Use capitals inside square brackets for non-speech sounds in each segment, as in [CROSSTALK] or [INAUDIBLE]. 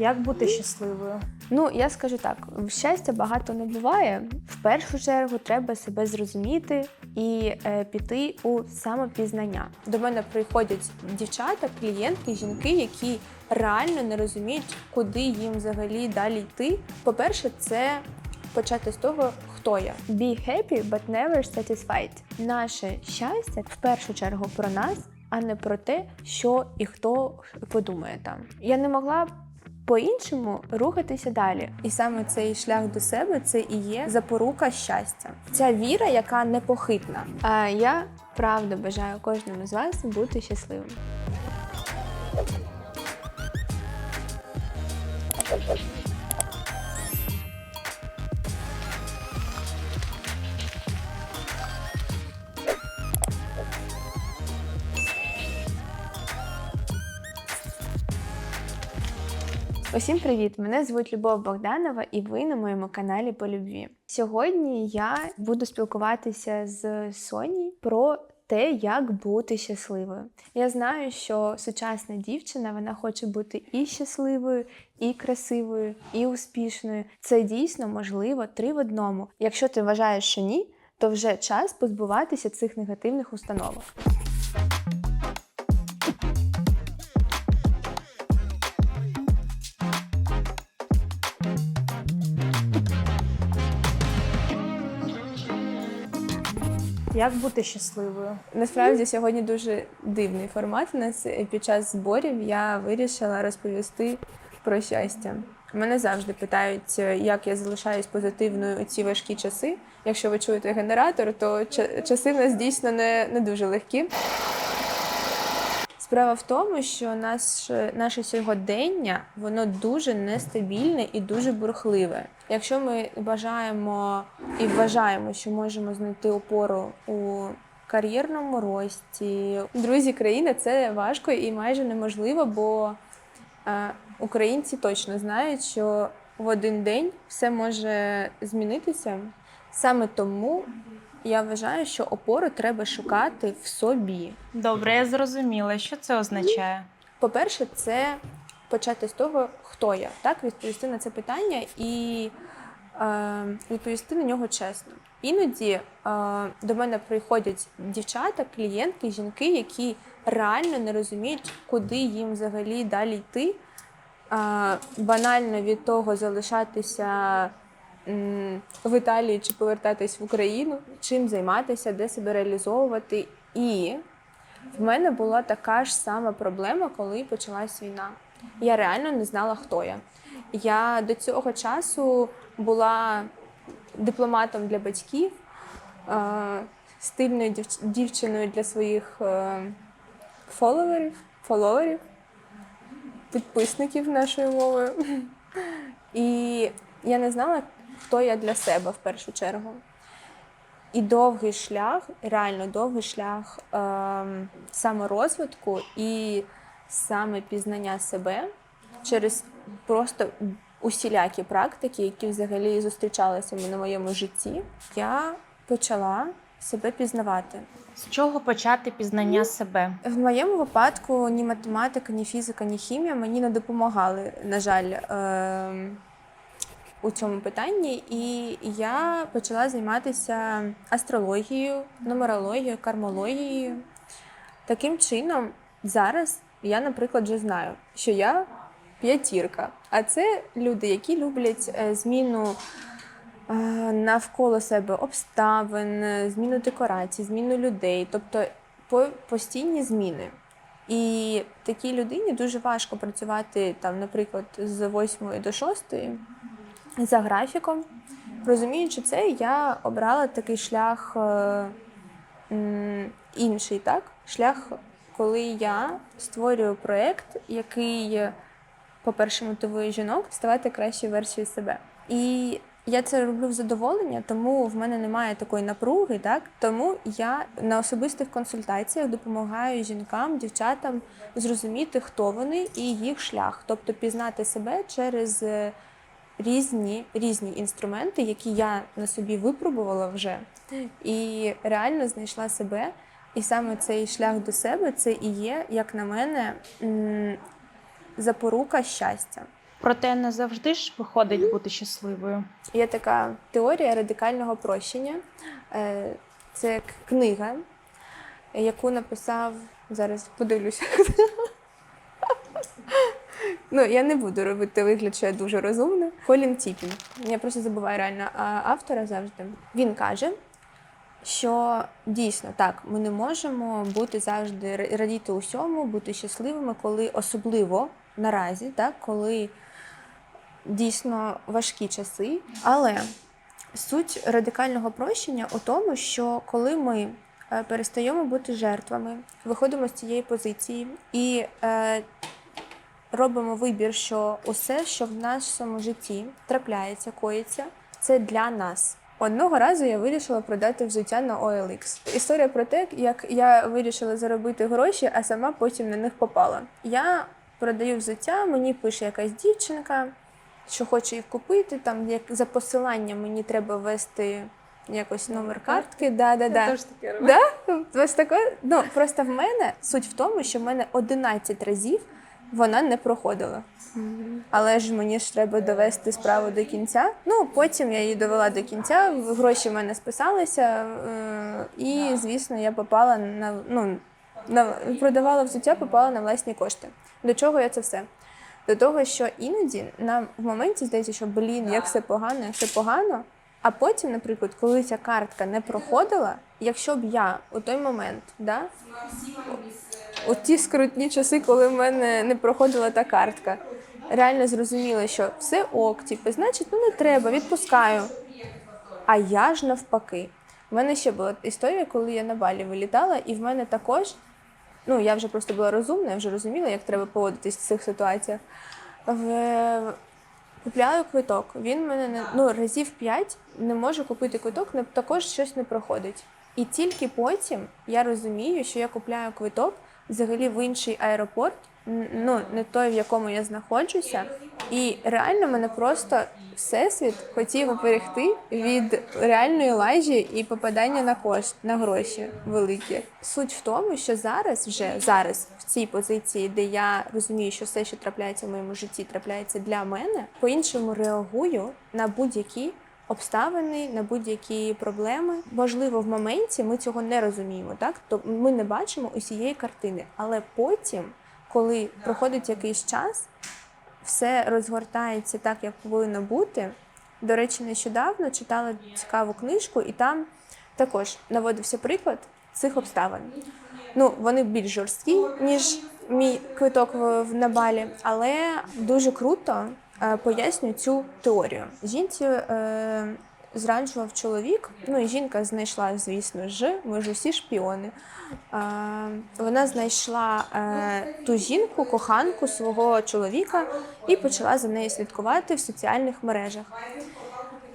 Як бути щасливою? Ну, я скажу так: щастя багато не буває. В першу чергу треба себе зрозуміти і е, піти у самопізнання. До мене приходять дівчата, клієнтки, жінки, які реально не розуміють, куди їм взагалі далі йти. По-перше, це почати з того, хто я. Be happy, but never satisfied. Наше щастя в першу чергу про нас, а не про те, що і хто подумає там. Я не могла по-іншому рухатися далі. І саме цей шлях до себе це і є запорука щастя. Ця віра, яка непохитна. А я правда бажаю кожному з вас бути щасливим. Усім привіт! Мене звуть Любов Богданова, і ви на моєму каналі по любві. Сьогодні я буду спілкуватися з Соні про те, як бути щасливою. Я знаю, що сучасна дівчина вона хоче бути і щасливою, і красивою, і успішною. Це дійсно можливо три в одному. Якщо ти вважаєш, що ні, то вже час позбуватися цих негативних установок. Як бути щасливою? Насправді сьогодні дуже дивний формат. У нас під час зборів я вирішила розповісти про щастя. Мене завжди питають, як я залишаюсь позитивною у ці важкі часи. Якщо ви чуєте генератор, то часи в нас дійсно не, не дуже легкі. Справа в тому, що наше, наше сьогодення воно дуже нестабільне і дуже бурхливе. Якщо ми бажаємо і вважаємо, що можемо знайти опору у кар'єрному рості, друзі, країни це важко і майже неможливо, бо е, українці точно знають, що в один день все може змінитися. Саме тому я вважаю, що опору треба шукати в собі. Добре, я зрозуміла, що це означає. По-перше, це почати з того, хто я, так відповісти на це питання і е, відповісти на нього чесно. Іноді е, до мене приходять дівчата, клієнтки, жінки, які реально не розуміють, куди їм взагалі далі йти. Е, банально від того залишатися в Італії чи повертатись в Україну, чим займатися, де себе реалізовувати. І в мене була така ж сама проблема, коли почалась війна. Я реально не знала, хто я. Я до цього часу була дипломатом для батьків, е, стильною дівчиною для своїх е, фоловерів, фоловерів, підписників нашою мовою. [LAUGHS] І я не знала, хто я для себе в першу чергу. І довгий шлях, реально довгий шлях ем, саморозвитку і саме пізнання себе через просто усілякі практики, які взагалі зустрічалися на моєму житті, я почала себе пізнавати. З чого почати пізнання себе? В моєму випадку ні математика, ні фізика, ні хімія мені не допомагали, на жаль, ем, у цьому питанні. І я почала займатися астрологією, нумерологією, кармологією. Таким чином, зараз я, наприклад, вже знаю, що я п'ятірка. А це люди, які люблять е, зміну е, навколо себе обставин, зміну декорацій, зміну людей, тобто по- постійні зміни. І такій людині дуже важко працювати там, наприклад, з 8 до 6 за графіком. Розуміючи це, я обрала такий шлях е, інший, так? Шлях, коли я створюю проєкт, який, по-перше, мотивує жінок ставати кращою версією себе. І я це роблю в задоволення, тому в мене немає такої напруги, так тому я на особистих консультаціях допомагаю жінкам, дівчатам зрозуміти, хто вони і їх шлях, тобто пізнати себе через е, різні, різні інструменти, які я на собі випробувала вже, і реально знайшла себе. І саме цей шлях до себе це і є, як на мене, запорука щастя. Проте не завжди ж виходить бути щасливою. Є така теорія радикального прощення. Е, Це книга, яку написав зараз подивлюся. Ну, я не буду робити вигляд, що я дуже розумна. Колін Тіпін. Я просто забуваю реально автора завжди. Він каже, що дійсно так, ми не можемо бути завжди радіти усьому, бути щасливими, коли особливо наразі, так, коли дійсно важкі часи. Але суть радикального прощення у тому, що коли ми е, перестаємо бути жертвами, виходимо з цієї позиції і е, робимо вибір, що усе, що в нашому житті трапляється, коїться, це для нас. Одного разу я вирішила продати взуття на OLX. Історія про те, як я вирішила заробити гроші, а сама потім на них попала. Я продаю взуття, мені пише якась дівчинка, що хоче їх купити. Там як за посиланням мені треба ввести якось номер картки. Да, да, да. Да? Ось таке. Ну просто в мене суть в тому, що в мене 11 разів вона не проходила. Але ж мені ж треба довести справу до кінця. Ну потім я її довела до кінця. Гроші в мене списалися, е, і звісно, я попала на ну на продавала взуття, попала на власні кошти. До чого я це все? До того, що іноді нам в моменті здається, що блін, як все погано, як все погано. А потім, наприклад, коли ця картка не проходила, якщо б я у той момент, да, у ті скрутні часи, коли в мене не проходила та картка, реально зрозуміла, що все ок, типу, значить, ну не треба, відпускаю. А я ж навпаки. У мене ще була історія, коли я на балі вилітала, і в мене також, ну я вже просто була розумна, я вже розуміла, як треба поводитись в цих ситуаціях. В... Купляю квиток. Він мене не ну разів п'ять не можу купити квиток, не також щось не проходить. І тільки потім я розумію, що я купляю квиток взагалі в інший аеропорт, ну не той, в якому я знаходжуся. І реально мене просто всесвіт хотів оберегти від реальної лажі і попадання на кошт на гроші великі. Суть в тому, що зараз, вже зараз, в цій позиції, де я розумію, що все, що трапляється в моєму житті, трапляється для мене, по-іншому реагую на будь-які обставини, на будь-які проблеми. Можливо, в моменті ми цього не розуміємо, так то ми не бачимо усієї картини, але потім, коли проходить якийсь час, все розгортається так, як повинно бути. До речі, нещодавно читала цікаву книжку, і там також наводився приклад цих обставин. Ну, вони більш жорсткі, ніж мій квиток в, в на балі, але дуже круто е, пояснюють цю теорію. Жінці е, зраджував чоловік. Ну і жінка знайшла, звісно ж, ми ж усі шпіони. Е, вона знайшла е, ту жінку, коханку свого чоловіка, і почала за нею слідкувати в соціальних мережах.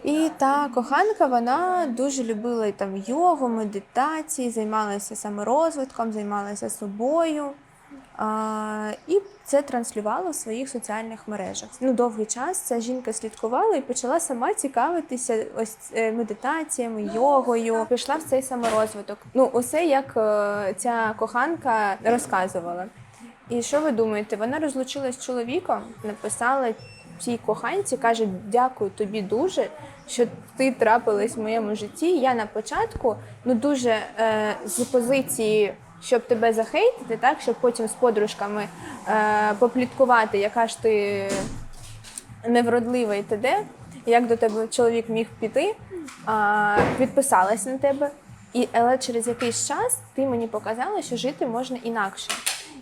І та коханка вона дуже любила там йогу, медитації, займалася саморозвитком, займалася собою. І це транслювала в своїх соціальних мережах. Ну, довгий час ця жінка слідкувала і почала сама цікавитися ось е, медитаціями, йогою. Пішла в цей саморозвиток. Ну, усе як е, ця коханка розказувала. І що ви думаєте? Вона розлучилась з чоловіком, написала цій коханці, каже: Дякую тобі дуже, що ти трапилась в моєму житті. Я на початку ну дуже е, з позиції, щоб тебе захейтити, так щоб потім з подружками е, попліткувати, яка ж ти невродлива і т.д., як до тебе чоловік міг піти, а, підписалась на тебе. І, але через якийсь час ти мені показала, що жити можна інакше.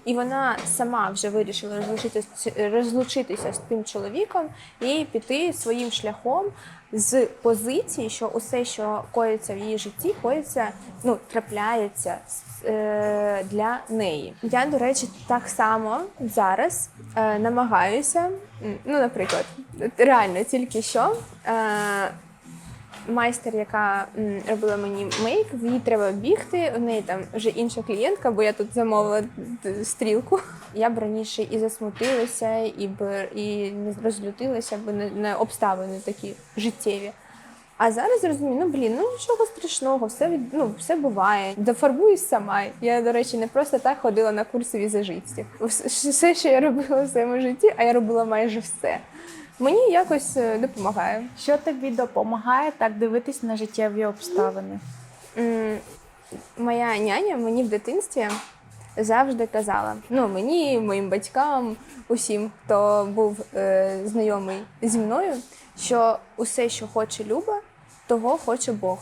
І вона сама вже вирішила розлучитися, розлучитися з тим чоловіком і піти своїм шляхом з позиції, що усе, що коїться в її житті, коїться, ну, трапляється е, для неї. Я, до речі, так само зараз е, намагаюся, ну, наприклад, реально тільки що. Е, майстер, яка робила мені мейк, в їй треба бігти. У неї там вже інша клієнтка, бо я тут замовила стрілку. Я б раніше і засмутилася, і б і не розлютилася, бо не, не обставини такі життєві. А зараз розумію, ну блін, ну нічого страшного, все від- ну, все буває. Дофарбуюсь сама. Я, до речі, не просто так ходила на курси візажистів. Все, що я робила в своєму житті, а я робила майже все. Мені якось е, допомагає. Що тобі допомагає так дивитись на життєві обставини? Моя няня мені в дитинстві завжди казала: ну мені, моїм батькам, усім, хто був е, знайомий зі мною, що усе, що хоче Люба, того хоче Бог.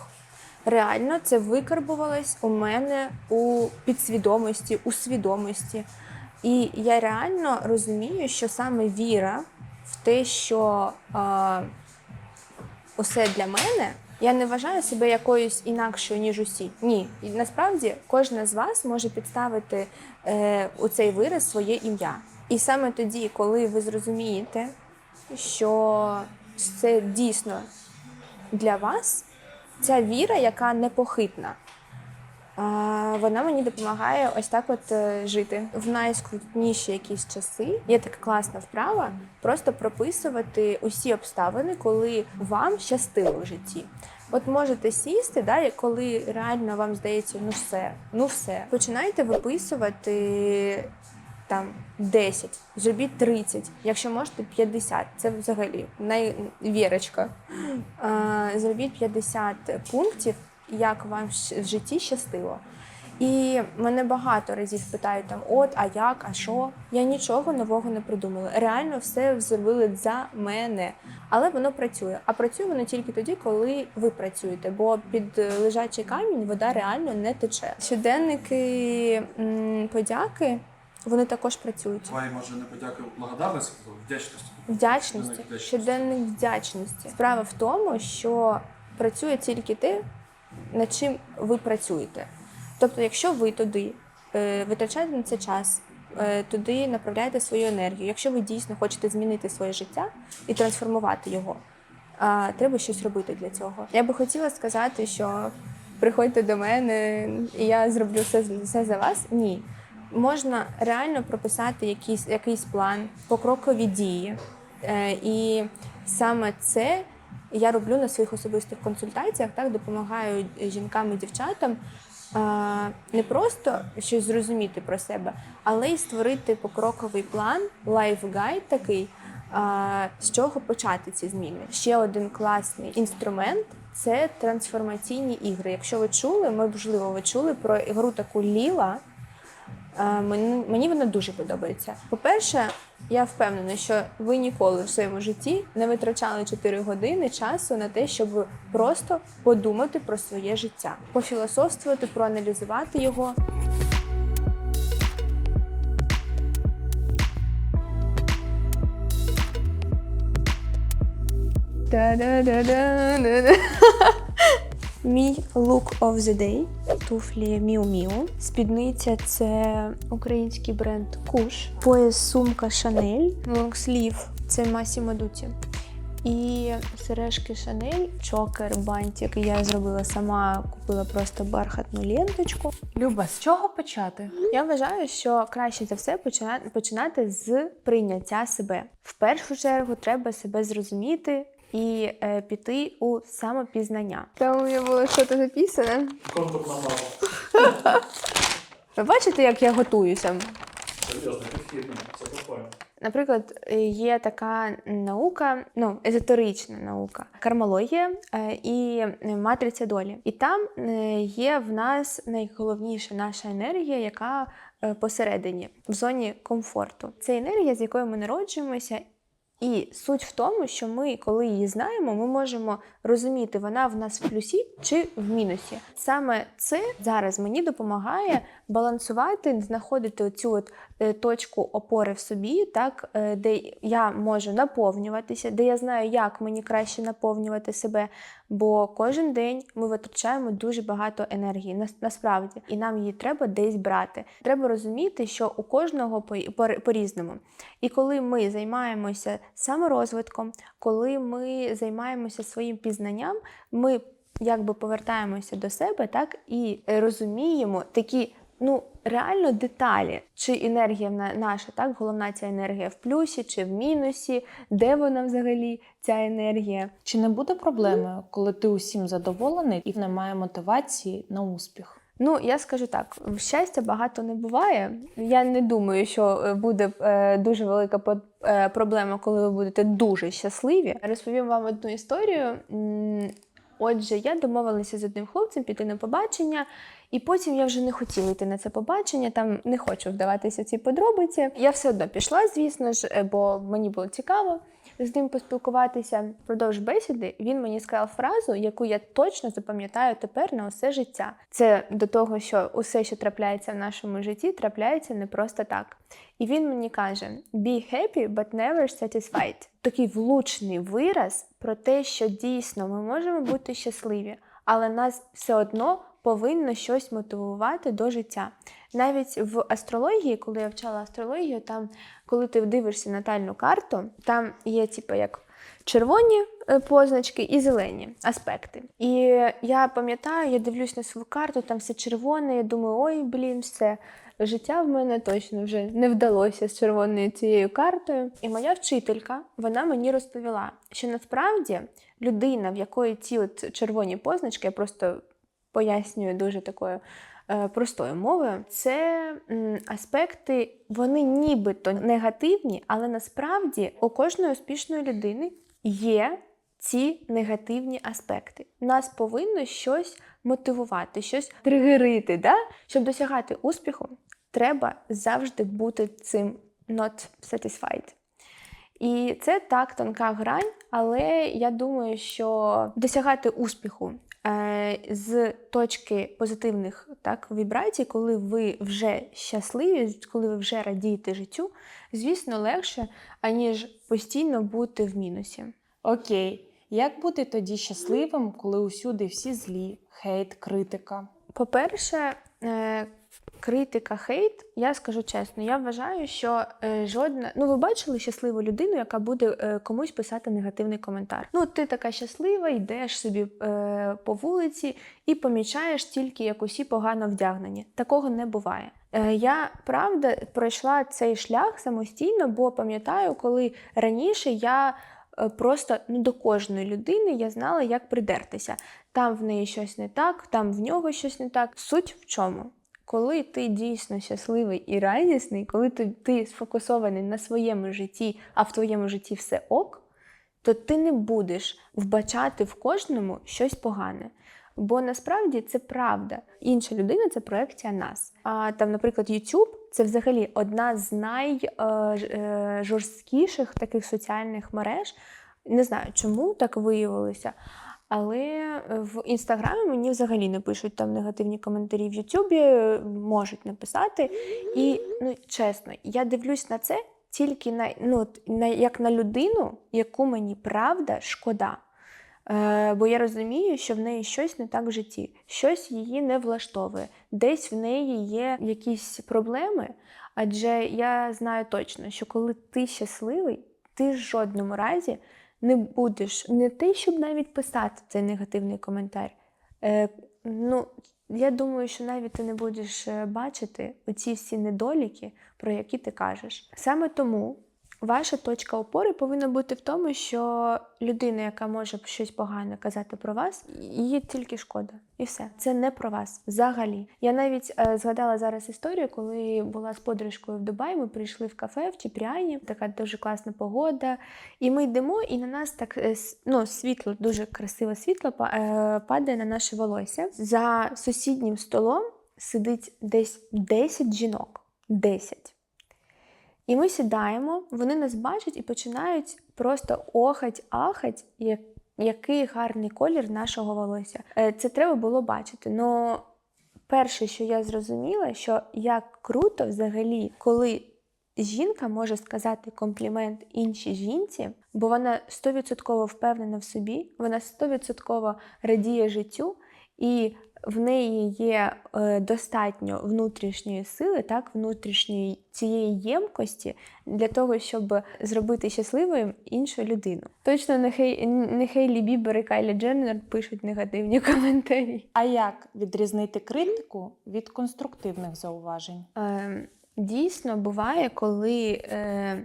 Реально це викарбувалось у мене у підсвідомості, у свідомості. І я реально розумію, що саме віра в те, що е, усе для мене. Я не вважаю себе якоюсь інакшою, ніж усі. Ні. І насправді кожна з вас може підставити е, у цей вираз своє ім'я. І саме тоді, коли ви зрозумієте, що це дійсно для вас, ця віра, яка непохитна, вона мені допомагає ось так от е, жити. В найскрутніші якісь часи є така класна вправа просто прописувати усі обставини, коли вам щастило в житті. От можете сісти, да, коли реально вам здається, ну все, ну все. Починайте виписувати там 10, зробіть 30, якщо можете 50. Це взагалі найвірочка. Зробіть 50 пунктів, як вам в житті щастило. І мене багато разів питають там: от, а як, а що? Я нічого нового не придумала. Реально все зробили за мене. Але воно працює. А працює воно тільки тоді, коли ви працюєте, бо під е, лежачий камінь вода реально не тече. Щоденники подяки вони також працюють. Твої, може, не подяки благодарності, вдячності. Вдячності, Щоденник вдячності. Справа в тому, що працює тільки те, над чим ви працюєте. Тобто, якщо ви туди е, витрачаєте на це час, е, туди направляєте свою енергію, якщо ви дійсно хочете змінити своє життя і трансформувати його, треба щось робити для цього. Я би хотіла сказати, що приходьте до мене, і я зроблю все, все за вас. Ні. Можна реально прописати якийсь, якийсь план, покрокові дії. Е, і саме це я роблю на своїх особистих консультаціях, так допомагаю жінкам і дівчатам не просто щось зрозуміти про себе, але й створити покроковий план, лайфгайд такий, з чого почати ці зміни. Ще один класний інструмент це трансформаційні ігри. Якщо ви чули, можливо, ви чули про ігру таку Ліла. Мені вона дуже подобається. По-перше, я впевнена, що ви ніколи в своєму житті не витрачали 4 години часу на те, щоб просто подумати про своє життя, пофілософствувати, проаналізувати його. Да-да-да-да-да-да. Мій look of the day туфлі Miu Miu. Спідниця це український бренд Куш. Пояс сумка Chanel. Лонгслів це Massimo Dutti. І сережки Chanel, чокер, бантик. Я зробила сама, купила просто бархатну ленточку. Люба, з чого почати? Я вважаю, що краще за все починати з прийняття себе. В першу чергу треба себе зрозуміти і е, піти у самопізнання. Там у мене було щось записане. Контур на. Ви бачите, як я готуюся? Серйозно, підхідно, це прикольно. Наприклад, є така наука, ну езотерична наука, кармологія е, і матриця долі. І там е, є в нас найголовніша наша енергія, яка е, посередині, в зоні комфорту. Це енергія, з якою ми народжуємося. І суть в тому, що ми, коли її знаємо, ми можемо розуміти, вона в нас в плюсі чи в мінусі. Саме це зараз мені допомагає балансувати, знаходити цю от е, точку опори в собі, так е, де я можу наповнюватися, де я знаю, як мені краще наповнювати себе. Бо кожен день ми витрачаємо дуже багато енергії, нас- насправді, і нам її треба десь брати. Треба розуміти, що у кожного по- по- по-різному. І коли ми займаємося саморозвитком, коли ми займаємося своїм пізнанням, ми якби повертаємося до себе, так і розуміємо такі ну реально деталі, чи енергія на- наша, так, головна ця енергія в плюсі чи в мінусі, де вона взагалі ця енергія. Чи не буде проблеми, коли ти усім задоволений і немає мотивації на успіх? Ну, я скажу так: щастя багато не буває. Я не думаю, що е, буде е, дуже велика е, проблема, коли ви будете дуже щасливі. Розповім вам одну історію. Отже, я домовилася з одним хлопцем піти на побачення, і потім я вже не хотіла йти на це побачення. Там не хочу вдаватися в ці подробиці. Я все одно пішла, звісно ж, е, бо мені було цікаво з ним поспілкуватися. Впродовж бесіди він мені сказав фразу, яку я точно запам'ятаю тепер на усе життя. Це до того, що усе, що трапляється в нашому житті, трапляється не просто так. І він мені каже: Be happy, but never satisfied. Такий влучний вираз про те, що дійсно ми можемо бути щасливі, але нас все одно повинно щось мотивувати до життя. Навіть в астрології, коли я вчала астрологію, там, коли ти дивишся натальну карту, там є типу як червоні е, позначки і зелені аспекти. І я пам'ятаю, я дивлюсь на свою карту, там все червоне. Я думаю, ой, блін, все. Життя в мене точно вже не вдалося з червоною цією картою. І моя вчителька вона мені розповіла, що насправді людина, в якої ці от червоні позначки, я просто пояснюю дуже такою е, простою мовою, це аспекти, вони нібито негативні, але насправді у кожної успішної людини є ці негативні аспекти. Нас повинно щось мотивувати, щось тригерити. Да? Щоб досягати успіху, треба завжди бути цим not satisfied. І це так тонка грань, але я думаю, що досягати успіху е, з точки позитивних так, вібрацій, коли ви вже щасливі, коли ви вже радієте життю, звісно, легше, аніж постійно бути в мінусі. Окей, як бути тоді щасливим, коли усюди всі злі, хейт, критика? По-перше, е, критика, хейт, я скажу чесно, я вважаю, що е, жодна. Ну, ви бачили щасливу людину, яка буде е, комусь писати негативний коментар. Ну, ти така щаслива, йдеш собі е, по вулиці і помічаєш тільки, як усі погано вдягнені. Такого не буває. Я правда пройшла цей шлях самостійно, бо пам'ятаю, коли раніше я просто ну, до кожної людини я знала, як придертися. Там в неї щось не так, там в нього щось не так. Суть в чому? Коли ти дійсно щасливий і радісний, коли ти, ти сфокусований на своєму житті, а в твоєму житті все ок, то ти не будеш вбачати в кожному щось погане. Бо насправді це правда. Інша людина це проекція нас. А там, наприклад, YouTube це взагалі одна з найжорсткіших таких соціальних мереж. Не знаю, чому так виявилося. Але в інстаграмі мені взагалі не пишуть там негативні коментарі. В Ютубі е, можуть написати. І ну чесно, я дивлюсь на це тільки на, ну, на як на людину, яку мені правда шкода. Е, бо я розумію, що в неї щось не так в житті, щось її не влаштовує, десь в неї є якісь проблеми. Адже я знаю точно, що коли ти щасливий, ти в жодному разі не будеш не ти, щоб навіть писати цей негативний коментар. Е, ну, я думаю, що навіть ти не будеш е, бачити оці всі недоліки, про які ти кажеш. Саме тому ваша точка опори повинна бути в тому, що людина, яка може щось погане казати про вас, її тільки шкода. І все. Це не про вас взагалі. Я навіть е, згадала зараз історію, коли була з подружкою в Дубаї. Ми прийшли в кафе в Чіпріані, така дуже класна погода. І ми йдемо, і на нас так е, ну, світло, дуже красиве світло е, падає на наше волосся. За сусіднім столом сидить десь 10 жінок. 10. І ми сідаємо, вони нас бачать і починають просто охать, ахать, як, який гарний колір нашого волосся. Е, Це треба було бачити. Но перше, що я зрозуміла, що як круто взагалі, коли жінка може сказати комплімент іншій жінці, бо вона 100% впевнена в собі, вона 100% радіє життю. І в неї є е, достатньо внутрішньої сили, так, внутрішньої цієї ємкості для того, щоб зробити щасливою іншу людину. Точно не, Хей, не Хейлі Бібер і Кайлі Дженнер пишуть негативні [LAUGHS] коментарі. А як відрізнити критику від конструктивних зауважень? Е, дійсно буває, коли е,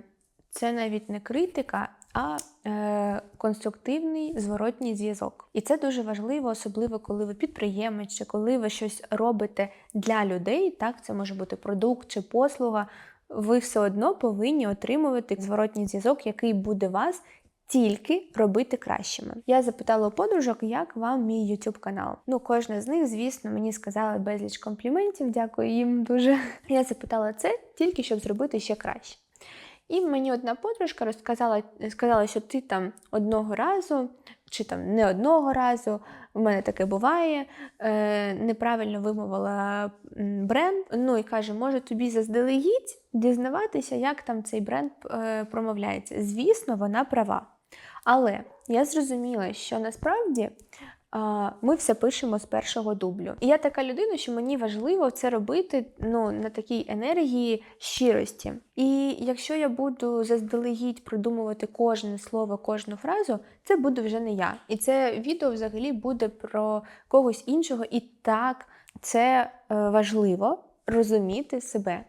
це навіть не критика, а е, конструктивний зворотній зв'язок. І це дуже важливо, особливо коли ви підприємець, чи коли ви щось робите для людей. Так, це може бути продукт чи послуга. Ви все одно повинні отримувати зворотній зв'язок, який буде вас тільки робити кращими. Я запитала у подружок, як вам мій YouTube канал. Ну, кожна з них, звісно, мені сказала безліч компліментів. Дякую їм дуже. Я запитала це тільки щоб зробити ще краще. І мені одна подружка розказала, сказала, що ти там одного разу, чи там не одного разу, в мене таке буває, е, неправильно вимовила бренд. Ну і каже, може тобі заздалегідь дізнаватися, як там цей бренд е, промовляється. Звісно, вона права. Але я зрозуміла, що насправді ми все пишемо з першого дублю. І я така людина, що мені важливо це робити ну, на такій енергії щирості. І якщо я буду заздалегідь продумувати кожне слово, кожну фразу, це буду вже не я. І це відео взагалі буде про когось іншого. І так, це е, важливо розуміти себе.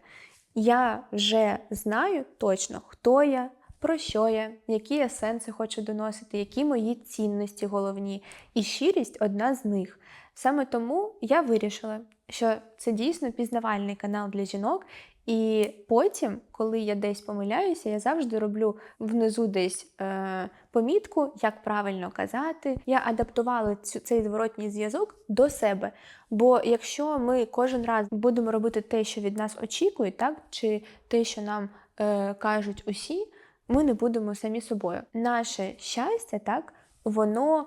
Я вже знаю точно, хто я, про що я, які я сенси хочу доносити, які мої цінності головні. І щирість одна з них. Саме тому я вирішила, що це дійсно пізнавальний канал для жінок. І потім, коли я десь помиляюся, я завжди роблю внизу десь е, помітку, як правильно казати. Я адаптувала цю, цей зворотній зв'язок до себе. Бо якщо ми кожен раз будемо робити те, що від нас очікують, так, чи те, що нам е, кажуть усі, ми не будемо самі собою. Наше щастя, так, воно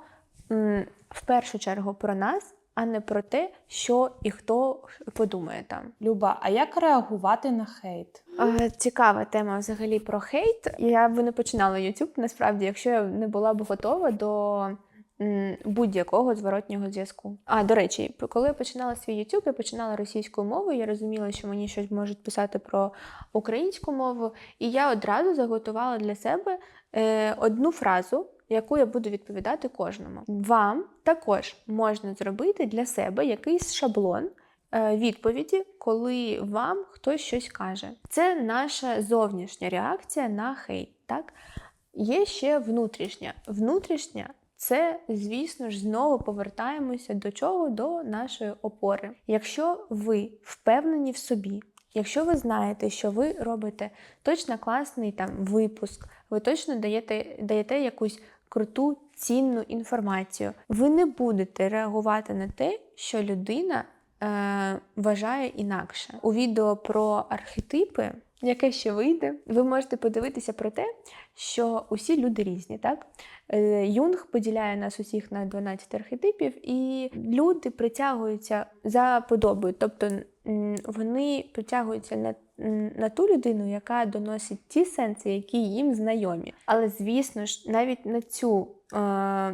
м, в першу чергу про нас, а не про те, що і хто подумає там. Люба, а як реагувати на хейт? Е, Цікава тема взагалі про хейт. Я б не починала YouTube, насправді, якщо я не була б готова до будь-якого зворотнього зв'язку. А до речі, коли я починала свій YouTube, я починала російською мовою. Я розуміла, що мені щось можуть писати про українську мову, і я одразу заготувала для себе е, одну фразу. Яку я буду відповідати кожному. Вам також можна зробити для себе якийсь шаблон е, відповіді, коли вам хтось щось каже. Це наша зовнішня реакція на хейт. Так? Є ще внутрішня. Внутрішня це, звісно ж, знову повертаємося до чого? До нашої опори. Якщо ви впевнені в собі, якщо ви знаєте, що ви робите точно класний там випуск, ви точно даєте, даєте якусь круту цінну інформацію, ви не будете реагувати на те, що людина е, вважає інакше. У відео про архетипи, яке ще вийде, ви можете подивитися про те, що усі люди різні. Так? Е, Юнг поділяє нас усіх на 12 архетипів, і люди притягуються за подобою. Тобто вони притягуються на, на ту людину, яка доносить ті сенси, які їм знайомі. Але звісно ж, навіть на цю е,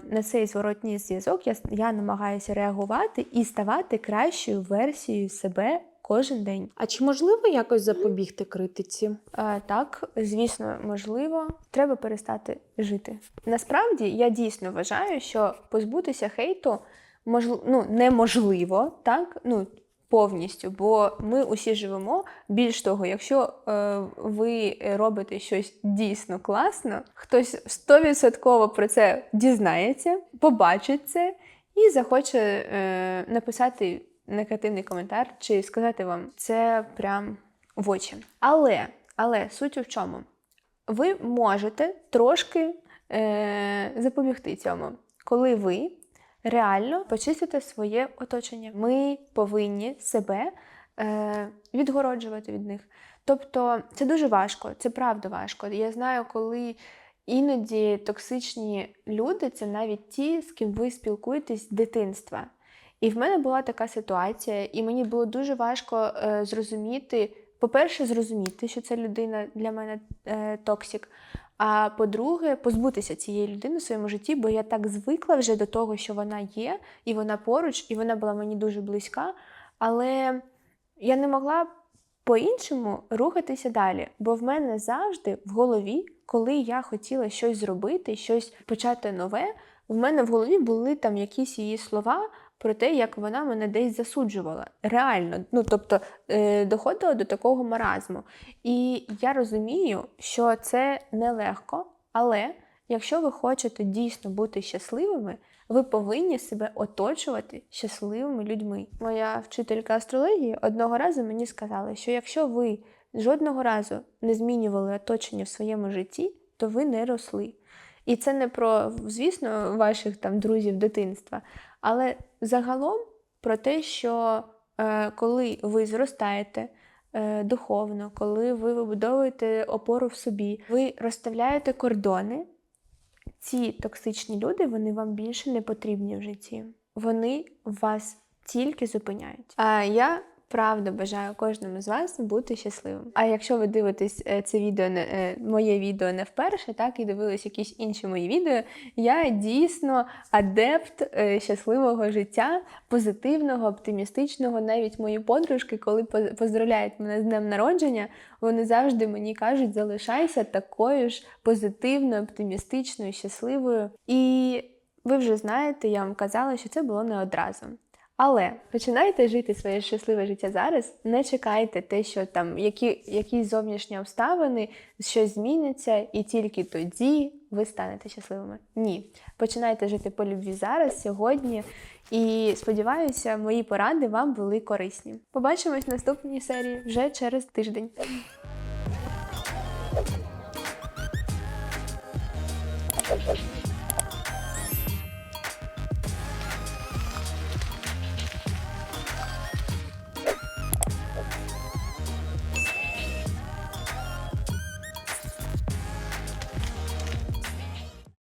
на цей зворотній зв'язок я, я намагаюся реагувати і ставати кращою версією себе кожен день. А чи можливо якось запобігти критиці? Е, Так, звісно, можливо, треба перестати жити. Насправді я дійсно вважаю, що позбутися хейту можл... ну, неможливо, так? Ну, повністю, бо ми усі живемо. Більш того, якщо е, ви робите щось дійсно класно, хтось 100% про це дізнається, побачить це і захоче е, написати негативний коментар чи сказати вам це прям в очі. Але, але суть в чому? Ви можете трошки е, запобігти цьому, коли ви реально почистите своє оточення. Ми повинні себе е, відгороджувати від них. Тобто це дуже важко, це правда важко. Я знаю, коли іноді токсичні люди це навіть ті, з ким ви спілкуєтесь з дитинства. І в мене була така ситуація, і мені було дуже важко е, зрозуміти, по-перше, зрозуміти, що ця людина для мене е, токсик. А по-друге, позбутися цієї людини в своєму житті, бо я так звикла вже до того, що вона є, і вона поруч, і вона була мені дуже близька. Але я не могла по-іншому рухатися далі. Бо в мене завжди в голові, коли я хотіла щось зробити, щось почати нове, в мене в голові були там якісь її слова про те, як вона мене десь засуджувала. Реально, ну тобто е, доходило до такого маразму. І я розумію, що це нелегко, але якщо ви хочете дійсно бути щасливими, ви повинні себе оточувати щасливими людьми. Моя вчителька астрології одного разу мені сказала, що якщо ви жодного разу не змінювали оточення в своєму житті, то ви не росли. І це не про, звісно, ваших там друзів дитинства, але загалом про те, що е, коли ви зростаєте е, духовно, коли ви вибудовуєте опору в собі, ви розставляєте кордони, ці токсичні люди вони вам більше не потрібні в житті. Вони вас тільки зупиняють. А я правда бажаю кожному з вас бути щасливим. А якщо ви дивитесь е, це відео не е, моє відео не вперше, так і дивились якісь інші мої відео, я дійсно адепт е, щасливого життя, позитивного, оптимістичного. Навіть мої подружки, коли поздравляють мене з днем народження, вони завжди мені кажуть: залишайся такою ж позитивною, оптимістичною, щасливою. І ви вже знаєте, я вам казала, що це було не одразу. Але починайте жити своє щасливе життя зараз. Не чекайте те, що там які, якісь зовнішні обставини, щось зміняться, і тільки тоді ви станете щасливими. Ні, починайте жити по любві зараз, сьогодні. І сподіваюся, мої поради вам були корисні. Побачимось в наступній серії вже через тиждень.